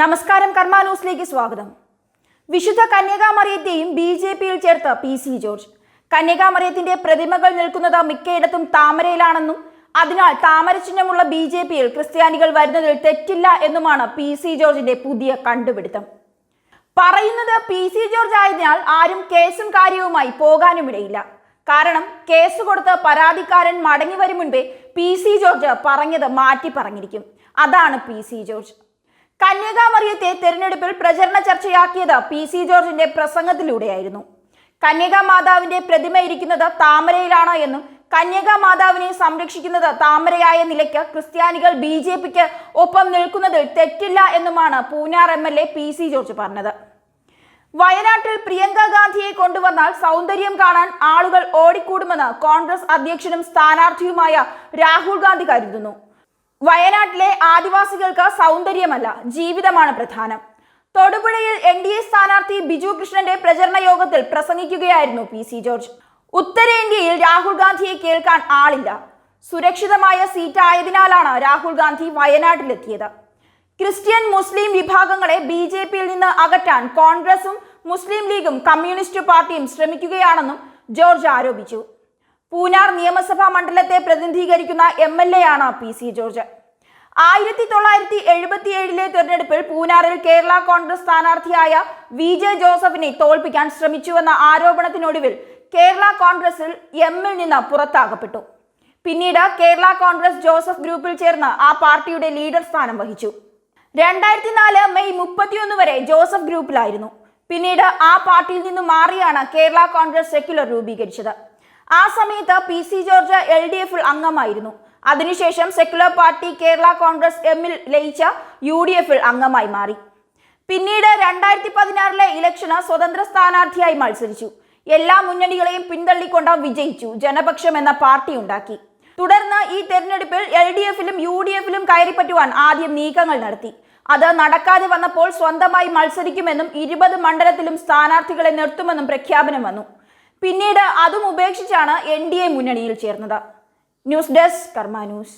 നമസ്കാരം കർമ്മ ന്യൂസിലേക്ക് സ്വാഗതം. വിശുദ്ധ കന്യകാമറിയത്തെയും ബി ജെ പിയിൽ ചേർത്ത പി സി ജോർജ്. കന്യകാമറിയത്തിന്റെ പ്രതിമകൾ നിൽക്കുന്നത് മിക്കയിടത്തും താമരയിലാണെന്നും അതിനാൽ താമരചിഹ്നമുള്ള ബി ജെ പിയിൽ ക്രിസ്ത്യാനികൾ വരുന്നതിൽ തെറ്റില്ല എന്നുമാണ് പി സി ജോർജിന്റെ പുതിയ കണ്ടുപിടുത്തം. പറയുന്നത് പി സി ജോർജ് ആയതിനാൽ ആരും കേസും കാര്യവുമായി പോകാനുമിടയില്ല. കാരണം കേസ് കൊടുത്ത് പരാതിക്കാരൻ മടങ്ങി വരും മുൻപേ പി സി ജോർജ് പറഞ്ഞത് മാറ്റി പറഞ്ഞിരിക്കും. അതാണ് പി സി ജോർജ്. കന്യകാമറിയത്തെ തെരഞ്ഞെടുപ്പിൽ പ്രചരണ ചർച്ചയാക്കിയത് പി സി ജോർജിന്റെ പ്രസംഗത്തിലൂടെയായിരുന്നു. കന്യകാ മാതാവിന്റെ പ്രതിമ ഇരിക്കുന്നത് താമരയിലാണ് എന്നും കന്യകാ മാതാവിനെ സംരക്ഷിക്കുന്നത് താമരയായ നിലയ്ക്ക് ക്രിസ്ത്യാനികൾ ബി ജെ പിക്ക് ഒപ്പം നിൽക്കുന്നതിൽ തെറ്റില്ല എന്നുമാണ് Poonjar M L A P C George പറഞ്ഞത്. വയനാട്ടിൽ പ്രിയങ്ക ഗാന്ധിയെ കൊണ്ടുവന്നാൽ സൗന്ദര്യം കാണാൻ ആളുകൾ ഓടിക്കൂടുമെന്ന് കോൺഗ്രസ് അധ്യക്ഷനും സ്ഥാനാർത്ഥിയുമായ രാഹുൽ ഗാന്ധി കരുതുന്നു. വയനാട്ടിലെ ആദിവാസികൾക്ക് സൗന്ദര്യമല്ല ജീവിതമാണ് പ്രധാനം. തൊടുപുഴയിൽ എൻ ഡി എ സ്ഥാനാർത്ഥി ബിജു കൃഷ്ണന്റെ പ്രചരണ യോഗത്തിൽ പ്രസംഗിക്കുകയായിരുന്നു പി സി ജോർജ്. ഉത്തരേന്ത്യയിൽ രാഹുൽ ഗാന്ധിയെ കേൾക്കാൻ ആളില്ല. സുരക്ഷിതമായ സീറ്റായതിനാലാണ് രാഹുൽ ഗാന്ധി വയനാട്ടിലെത്തിയത്. ക്രിസ്ത്യൻ മുസ്ലിം വിഭാഗങ്ങളെ ബി ജെ പിയിൽ നിന്ന് അകറ്റാൻ കോൺഗ്രസും മുസ്ലിം ലീഗും കമ്മ്യൂണിസ്റ്റ് പാർട്ടിയും ശ്രമിക്കുകയാണെന്നും ജോർജ് ആരോപിച്ചു. പൂനാർ നിയമസഭാ മണ്ഡലത്തെ പ്രതിനിധീകരിക്കുന്ന എം എൽ എ ആണ് പി സി ജോർജ്. ആയിരത്തി തൊള്ളായിരത്തി എഴുപത്തി ഏഴിലെ തെരഞ്ഞെടുപ്പിൽ പൂനാറിൽ കേരള കോൺഗ്രസ് സ്ഥാനാർത്ഥിയായ വി ജെ ജോസഫിനെ തോൽപ്പിക്കാൻ ശ്രമിച്ചുവെന്ന ആരോപണത്തിനൊടുവിൽ കേരള കോൺഗ്രസിൽ എമ്മിൽ നിന്ന് പുറത്താകപ്പെട്ടു. പിന്നീട് കേരള കോൺഗ്രസ് ജോസഫ് ഗ്രൂപ്പിൽ ചേർന്ന് ആ പാർട്ടിയുടെ ലീഡർ സ്ഥാനം വഹിച്ചു. രണ്ടായിരത്തി നാല് മെയ് മുപ്പത്തിയൊന്ന് വരെ ജോസഫ് ഗ്രൂപ്പിലായിരുന്നു. പിന്നീട് ആ പാർട്ടിയിൽ നിന്നും മാറിയാണ് കേരള കോൺഗ്രസ് സെക്യുലർ രൂപീകരിച്ചത്. ആ സമയത്ത് P C George L D എഫിൽ അംഗമായിരുന്നു. അതിനുശേഷം സെക്യുലർ പാർട്ടി കേരള കോൺഗ്രസ് എമ്മിൽ ലയിച്ച യു ഡി എഫിൽ അംഗമായി മാറി. പിന്നീട് രണ്ടായിരത്തി പതിനാറിലെ ഇലക്ഷന് സ്വതന്ത്ര സ്ഥാനാർത്ഥിയായി മത്സരിച്ചു. എല്ലാ മുന്നണികളെയും പിന്തള്ളിക്കൊണ്ട് വിജയിച്ചു ജനപക്ഷം എന്ന പാർട്ടി ഉണ്ടാക്കി. തുടർന്ന് ഈ തെരഞ്ഞെടുപ്പിൽ എൽ ഡി എഫിലും യു ഡി എഫിലും കയറിപ്പറ്റുവാൻ ആദ്യം നീക്കങ്ങൾ നടത്തി. അത് നടക്കാതെ വന്നപ്പോൾ സ്വന്തമായി മത്സരിക്കുമെന്നും ഇരുപത് മണ്ഡലത്തിലും സ്ഥാനാർത്ഥികളെ നിർത്തുമെന്നും പ്രഖ്യാപനം വന്നു. പിന്നീട് അതും ഉപേക്ഷിച്ചാണ് എൻ ഡി എ മുന്നണിയിൽ ചേർന്നത്. News desk Karma news.